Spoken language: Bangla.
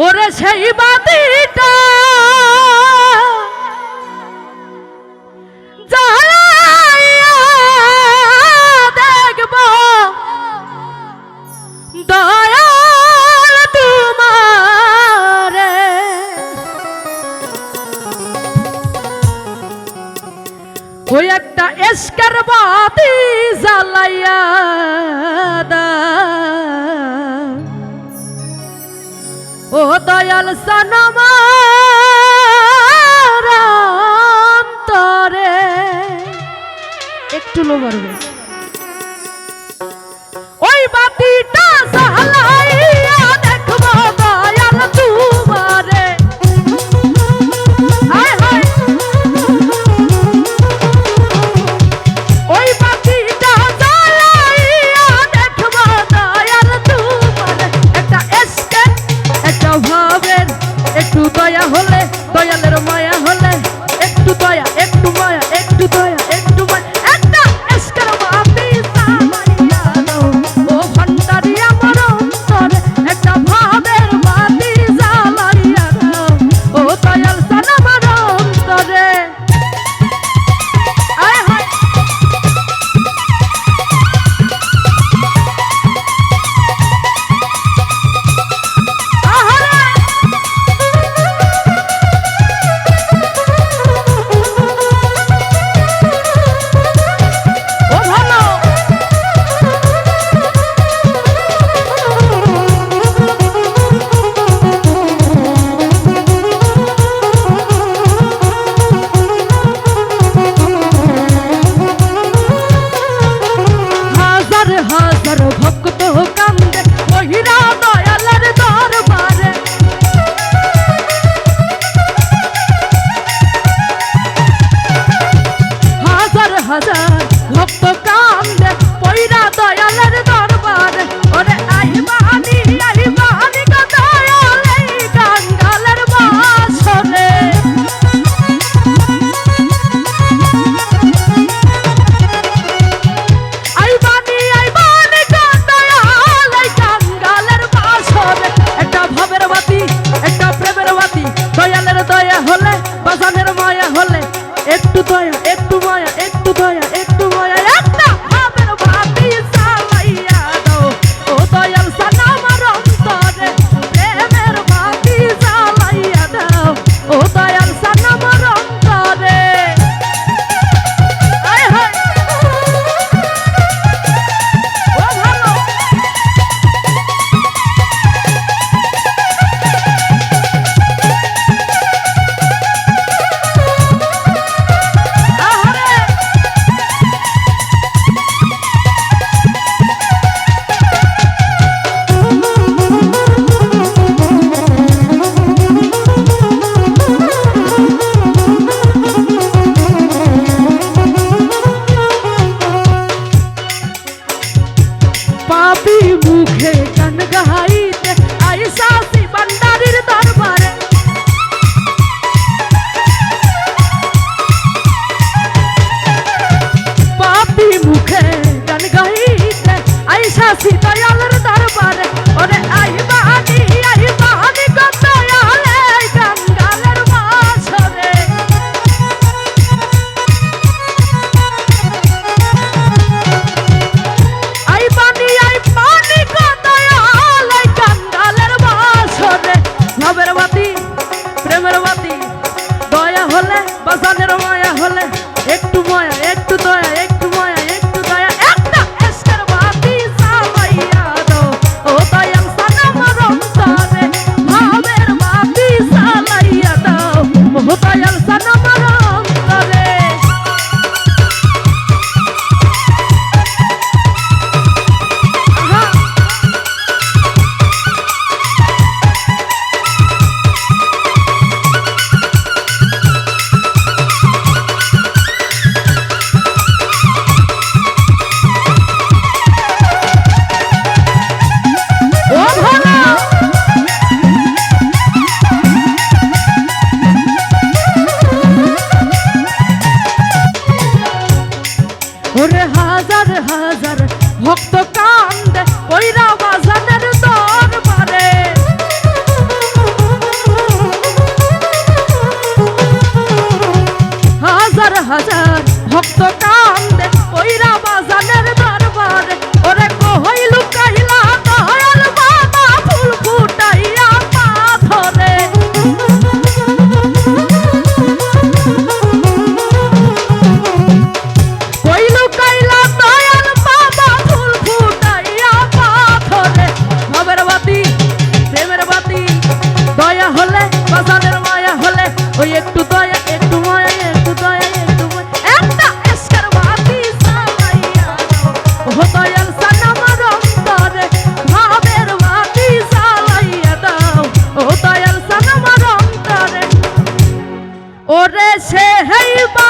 ওরে সেই বাতিটা ওই একটা এসকার বাতি জ্বালাইয়া দা ও দয়াল সনমার অন্তরে। একটু লো বাড়বে একটু দয়া হলে দয়ালের মায়া হাজার ভক্ত গাইতে, আইসা সি বান্দারির দরবারে। পাপি মুখে গান গাইতে, আইসা সি দয়ালের দরবারে। ওরে আই আসানের doctor. ওরে সে হাইবা